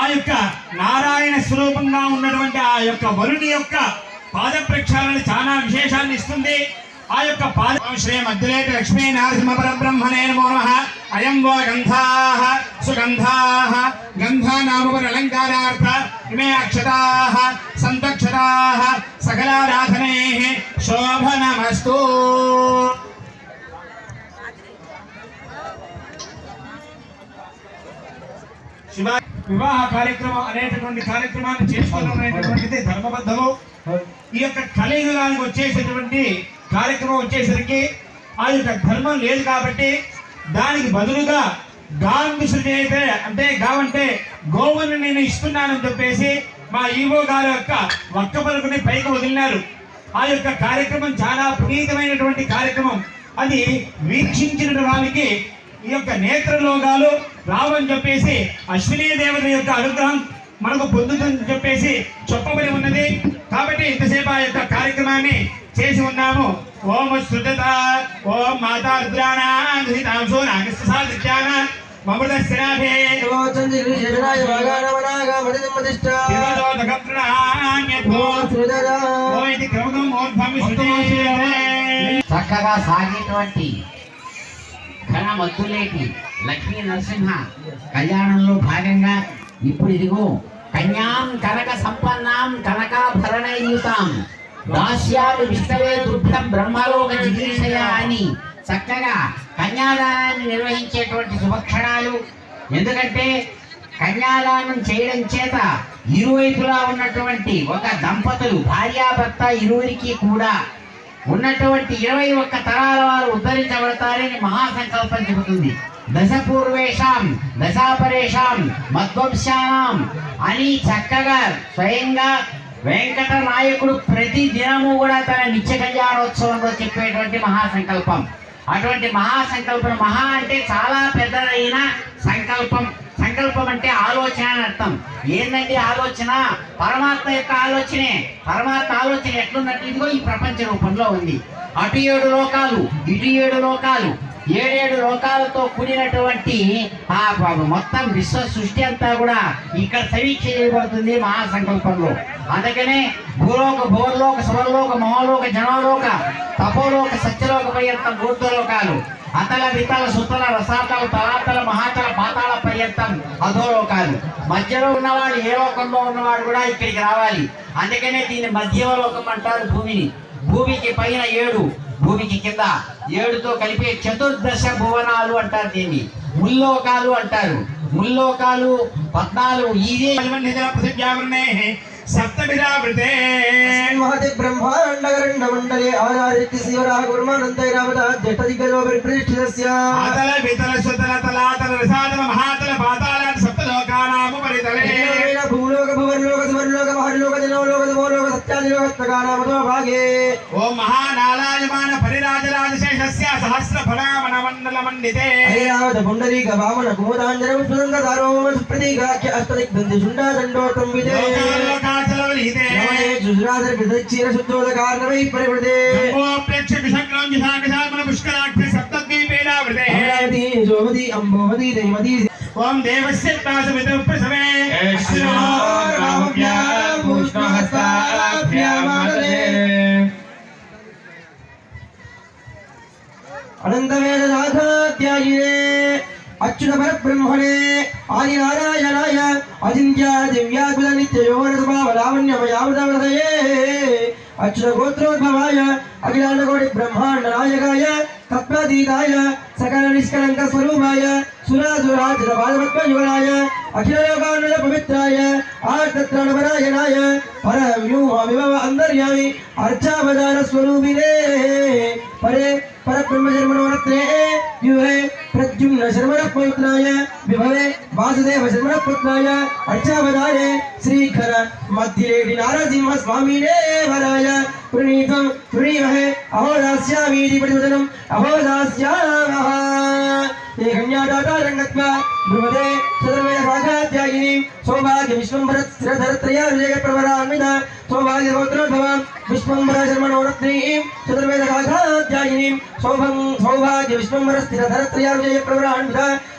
ఆ యొక్క నారాయణ స్వరూపంగా ఉన్నటువంటి ఆ యొక్క వరుని యొక్క పాద ప్రక్షాళన చాలా విశేషాన్ని ఇస్తుంది. ఆ యొక్క పాద శ్రీ మధ్యలేట లక్ష్మీ నరసింహ పరబ్రహ్మణే నమో నమః. అయం వో గంధాః సుగంధాః. గంధానామవర అలంకారార్థ ఇమే అక్షతాః సంతక్షతాః సకలారాధనేః. శోభనమస్తు శివ వివాహ కార్యక్రమం అనేటటువంటి కార్యక్రమాన్ని చేసుకోవడం అనేటటువంటిది ధర్మబద్ధము. ఈ యొక్క కలియుగానికి వచ్చేసేటువంటి కార్యక్రమం వచ్చేసరికి ఆ యొక్క ధర్మం లేదు కాబట్టి దానికి బదులుగా గాంధి అయితే అంటే గావంటే గోవుని నేను ఇస్తున్నానని చెప్పేసి మా ఈవో గారి యొక్క ఒక్క పలుకుని పైకి వదిలినారు. ఆ యొక్క కార్యక్రమం చాలా పునీతమైనటువంటి కార్యక్రమం. అది వీక్షించిన వారికి ఈ యొక్క నేత్రలోగాలు రావని చెప్పేసి అశ్విని దేవత యొక్క అనుగ్రహం మనకు పొందుతుందని చెప్పేసి చెప్పబడి ఉన్నది. కాబట్టి ఇంతసేపు ఆ యొక్క కార్యక్రమాన్ని చేసి ఉన్నాము. ఓం శుద్ధత ఓం మాతా రుద్రాణాంశో నాగస్సాదిత్యాన చక్కగా సాగేటువంటి ఘన మత్తులేటి లక్ష్మీ నరసింహ కళ్యాణంలో భాగంగా ఇప్పుడు ఇదిగో కన్యాం కనక సంపన్నాం కనకాభరణయుతాం. దాస్యాలు విష్ణవే దుర్భం బ్రహ్మలోక జిగీషయ అని చక్కగా కన్యాదానాన్ని నిర్వహించేటువంటి శుభక్షణాలు. ఎందుకంటే కన్యాదానం చేయడం చేత ఇరువైపులా ఉన్నటువంటి ఒక దంపతులు భార్యాభర్త ఇరువురికి కూడా ఉన్నటువంటి ఇరవై ఒక్క తరాల వారు ఉద్ధరించబడతారని మహాసంకల్పం చెబుతుంది. దశ పూర్వేషాం దశాపరేషాం మధ్వంశానాం అని చక్కగా స్వయంగా వెంకట నాయకుడు ప్రతి దినము కూడా తన నిత్య కళ్యాణోత్సవంలో చెప్పేటువంటి మహాసంకల్పం. అటువంటి మహాసంకల్పం మహా అంటే చాలా పెద్దదైన సంకల్పం. సంకల్పం అంటే ఆలోచన అని అర్థం. ఏంటంటే ఆలోచన? పరమాత్మ యొక్క ఆలోచనే. పరమాత్మ ఆలోచన ఎట్లున్నట్టు ఇదిగో ఈ ప్రపంచ రూపంలో ఉంది. అటు ఏడు లోకాలు ఇటు ఏడు లోకాలు ఏడేడు లోకాలతో కూడినటువంటి ఆ మొత్తం విశ్వ సృష్టి అంతా కూడా ఇక్కడ సమీక్ష చేయబడుతుంది మహాసంకల్పంలో. అందుకనే భూలోక భూలోక సువర్లోక మహోలోక జనలోక తపోలోక సత్యలోక పర్యంతం ఊర్ధ్వలోకాలు అతల వితల సుతల రసాతల తలాతల మహాతల పాతాళ పర్యంతం అధోలోకాలు. మధ్యలో ఉన్నవాడు ఏ లోకంలో ఉన్నవాడు కూడా ఇక్కడికి రావాలి. అందుకనే దీన్ని మధ్యలోకం అంటారు భూమిని. భూమికి పైన ఏడు భూమికి కింద ఏడుతో కలిపే చతుర్దశ భువనాలు అంటారు దీన్ని. ముల్లోకాలు అంటారు. ముల్లోకాలు పద్నాలుగు. ఇదే పృథివ్యావరణే సప్తమిరావృతే మహతి బ్రహ్మాండగరండ మండలే ఆధారిత్య శివరాహ గురుమానందైరావత జట దిగ్గజో పరిప్రతిష్ఠితస్య. ఆతల వితల సుతల తలాతల రసాతల మహాతల పాతాళ సప్తలోకానాము పరితలే. ఏకమైన భూలోక భువర్లోక సువర్లోక మహర్లోక భాగే. ఓం మహానాలాయమాన वीणस्य सहस्रफलामनमण्डलमण्डिते ऐरावत पुण्डरीक वामन कुमुदाञ्जनपुष्पदङ्गधारोमन सुप्रतीकाख्य अष्टदिग्धन्ति शुण्डादण्डोत्तम विदे लोकाचलवलिते नमये जुजुराधर विदक्षीर शुद्धोदकारनवै परिवृते सम्भोऽप्यक्ष विषक्रं विषाकशामन पुष्कराख्य सप्तद्वीपेनावृते अमरावती यशोमती अम्बोमती दैमती ओम देवस्य तासमितः प्रसवे श्रीरामभ्यां पुष्पहस्ता அனந்தவேதநாதாத்தியாயினே அச்சுத பரபிரம்மணே ஆதிநாராயணாய அதிந்தியா திவ்யாகுல நித்யோரதுபாவலாவண்யமயாவதவதையே அச்சுத கோத்ரோத்பவாய அகிலாண்ட கோடி பிரம்மாண்ட நாயகாய தத்வதீதாய சகல நிஷ்கலங்க ஸ்வரூபாய சுராசுராஜித பாதபத்மயுகனாய அகிலயோகாண்ட பவித்ராய ஆர்த்தத்ரணபராயணாய பரவியூஹ விபவ அந்தர்யாமி அர்ச்சாவதார ஸ்வரூபினே. பரே परब्रह्म शर्मणोरत्रये व्यूहे प्रद्युम्न शर्मणपौत्राय विभवे वासुदेव शर्मणपुत्राय अर्चावधारे श्रीखर मध्येडि नारसिंह स्वामिने वराय। प्रणीतं प्रणीमहे अहोदास्यामीति प्रतिवदनम् अहोदास्यामः ये कन्यादाता रङ्गत्वा ध्रुवदे चतुर्वेद साक्षाध्यायिनी सौभाग्य विश्वंभर त्रया विजय प्रवरान्विता सौभाग्य गोत्रोद्भव विश्वंभर शर्मणोरत्नी चतुर्वेद साक्षाध्यायिनी सौभं सौभाग्य विश्वंभर त्रया विजय प्रवरान्विता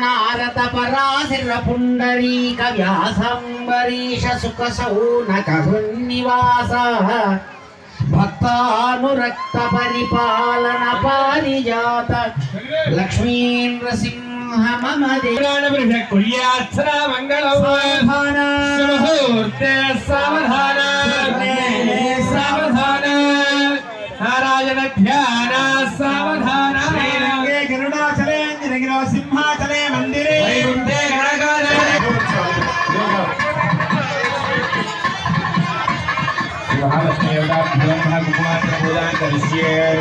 नारद पराशिर पुण्डरीक व्यासम्बरीश सुखसौनकहुन्निवासः भक्तानुरक्त परिपालन पारिजात लक्ष्मीन्द्रसिंह मम देवानवृषकुल्यात्सरामङ्गलमुहूर्ते सावधान Kailangan mag-share.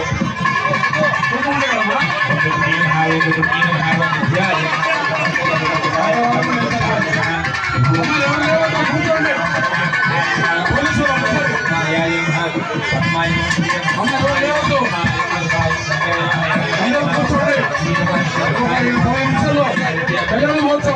Kung meron ba? Tutukin tayo, tutukin ang hawak dyan. Kailangan mo ito! Kailangan mo ito!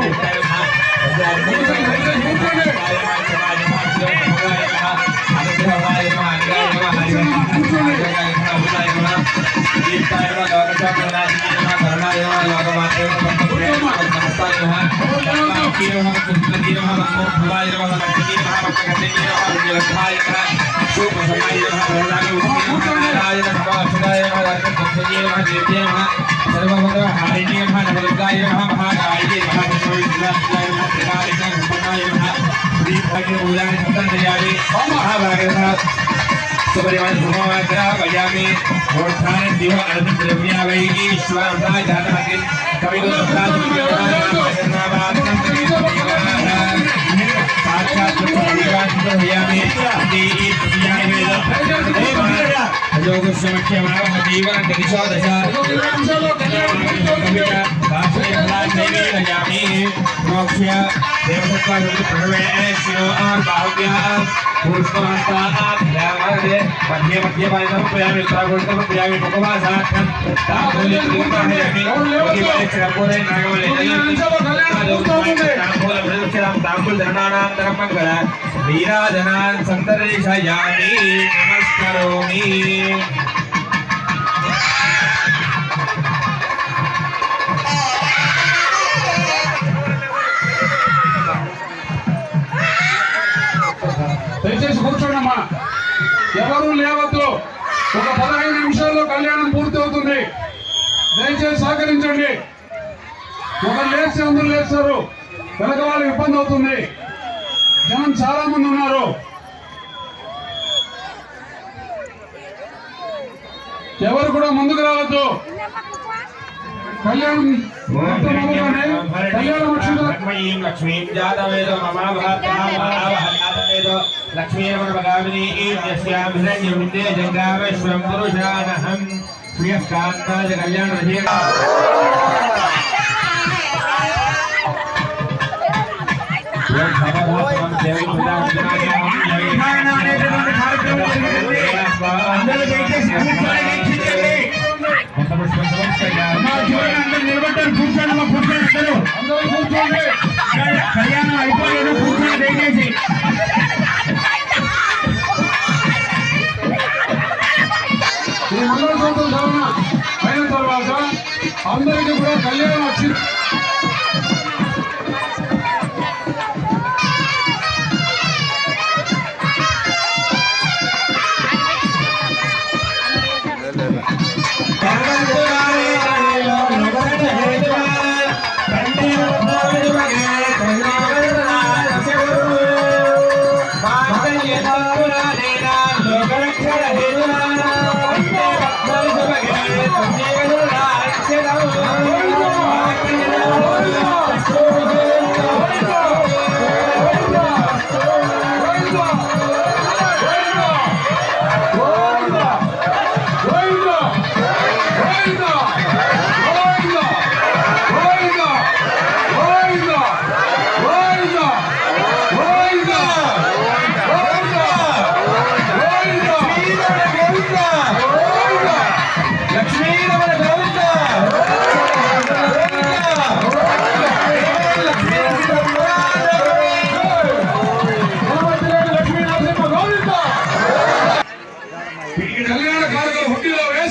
सर्वभद्रहारिणे नमः नवदुर्गाय नमः महाकालिके नमः विष्णुविद्याय नमः त्रिकालिकाय नमः नमः दीपागे मूलानि सप्तनयामि महाभागे नमः सुपरिवार भगवान वजामि और स्थान दिव अर्थ द्रव्या वैगी ईश्वर जाता దిశో దశ మోక్ష దేవతత్వ ప్రణవే శిరో బాహువ్య పుష్పహస్తా మధ్య మధ్య పాయసం ప్రయామి ఉత్తరాగోళితం ప్రయామి ఉపవాసార్థం తాంబూలి త్రిగుణాహయామి యోగి పరీక్ష కర్పూరే నాగవల్లి తాంబూల ప్రదక్షిణాం తాంబూల ధరణానాం ధర్మంగళ వీరాజనాన్ సంతరేషయామి నమస్కరోమి దయచేసి కూర్చోండమ్మా. ఎవరు లేవద్దు. ఒక పదహైదు నిమిషాల్లో కళ్యాణం పూర్తి అవుతుంది. దయచేసి సహకరించండి. ఒకరు లేచి అందరూ లేస్తారు. వెనక వాళ్ళకి ఇబ్బంది అవుతుంది. జనం చాలా మంది ఉన్నారు. ఎవరు కూడా ముందుకు రావద్దు. కళ్యాణం మొత్తం అవ్వగానే కళ్యాణ లక్ష్మి జాతవేదో ఈస్యాం హిరణ్యం విద్యే పురుషానహం శ్రియ కాంతాజ కళ్యాణ రచయిత అనేటటువంటి కార్యక్రమం జరిగింది అందరూ దయచేసి మండల సంవత్సరం అందరికీ కూడా కళ్యాణం వచ్చింది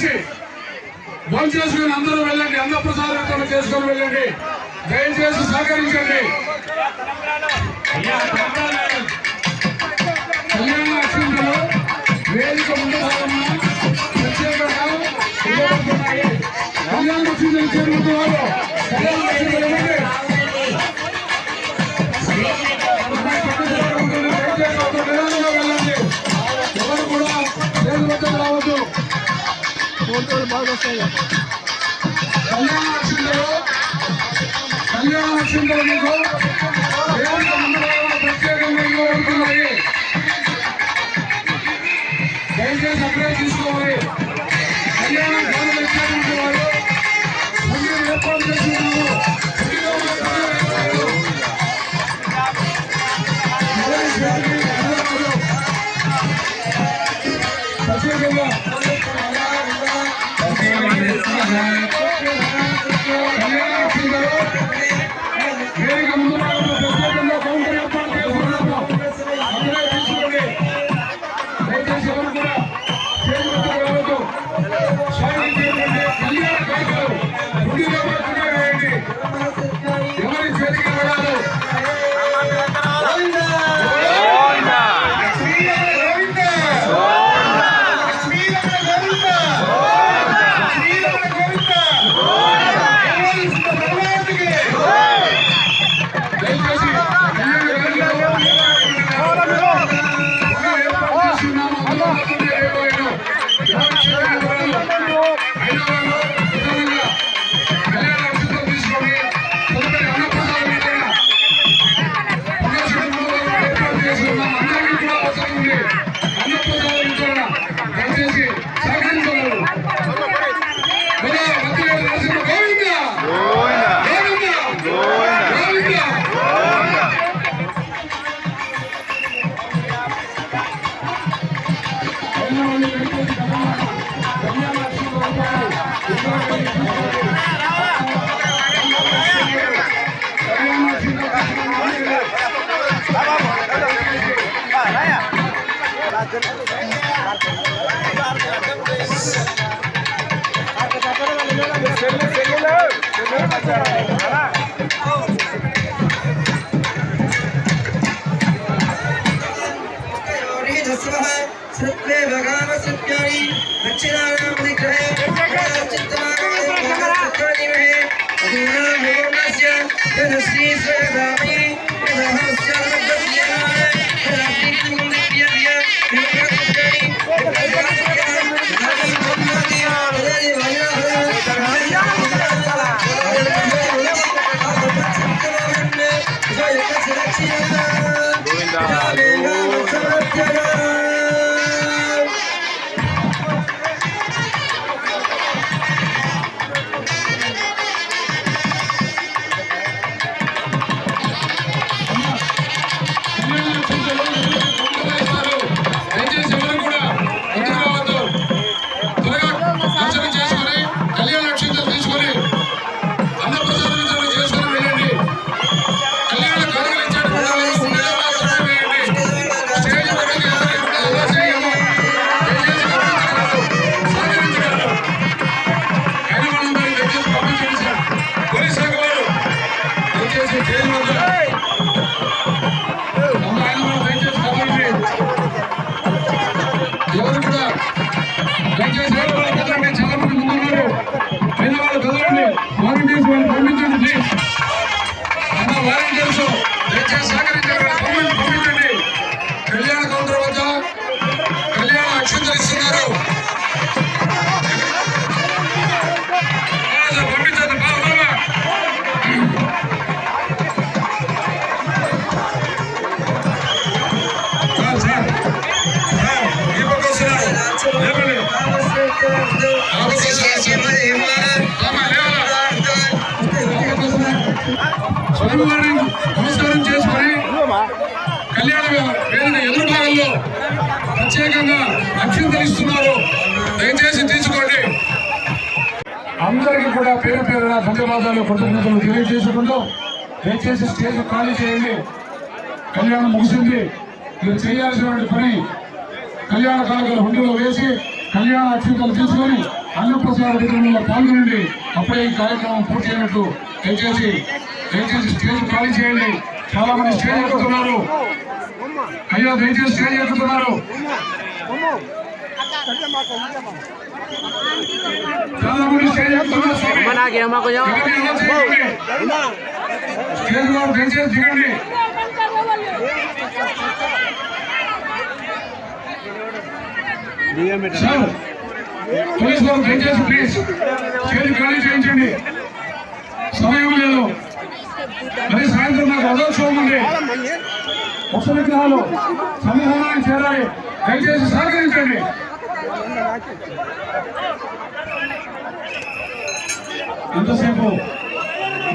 చేసి బంద్ చేసుకుని అందరూ వెళ్ళండి అన్నప్రసాదం చేసుకొని వెళ్ళండి. దయచేసి సహకరించండి. కళ్యాణ లక్ష్మిలో వేదిక కళ్యాణ ఫోటోలు బాగా వస్తాయి కళ్యాణ లక్ష్మి కళ్యాణ లక్ష్మి போயிட்டாங்க పేరిన ఎదురు ప్రత్యేకంగా అభ్యర్థిస్తున్నారు దయచేసి తీసుకోండి. అందరికీ కూడా పేరు పేరు ధన్యవాదాలు కృతజ్ఞతలు తెలియజేసుకుంటూ దయచేసి స్టేజ్ ఖాళీ చేయండి. కళ్యాణం ముగిసింది. మీరు చేయాల్సినటువంటి పని కళ్యాణ కాలకలు హుండీలో వేసి కళ్యాణ అక్షంతలు తీసుకొని అన్నప్రసాద విధానంలో పాల్గొనండి. అప్పుడే ఈ కార్యక్రమం పూర్తి అయినట్టు దయచేసి దయచేసి స్టేజ్ ఖాళీ చేయండి. చాలా మంది స్టేజ్ ఎక్కుతున్నారు. అయ్యో దిగండి, స్టేజ్ వారు దయచేసి దిగండి. సార్ పోలీస్ వారు దయచేసి ప్లీజ్ స్టేజ్ ఖాళీ చేయించండి. సమయం లేదు. మరి సాయంత్రం నాకు రథోత్సవం ఉంది. ఉత్సవ విగ్రహాలు సమూహాన్ని చేరాలి. దయచేసి సహకరించండి. ఎంతసేపు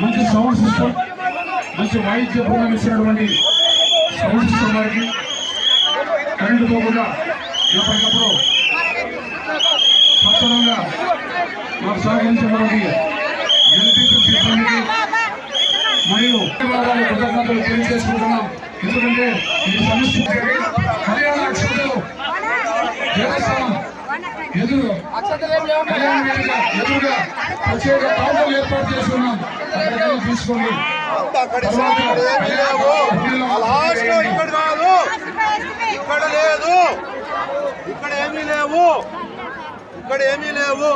మంచి సౌండ్ సిస్టమ్ మంచి వాయిద్య బృందం ఇచ్చినటువంటి సౌండ్ సిస్టమ్ వారికి. కరెంటు పోకుండా ఎప్పటికప్పుడు స్వచ్ఛంగా మాకు సహకరించినటువంటి ఎలక్ట్రికల్ సిబ్బందికి మరియు ధన్యవాదాలు కృతజ్ఞతలు తెలియజేసుకుంటున్నాం. ఎందుకంటే ఇది సమస్య కళ్యాణ దేవస్థానం ఎదురు కళ్యాణ వేదిక ఎదురుగా ప్రత్యేక ఏర్పాటు చేసుకున్నాం. తీసుకోండి ఇక్కడ కాదు. ఇక్కడ లేదు. ఇక్కడ ఏమీ లేవు. ఇక్కడ ఏమీ లేవు.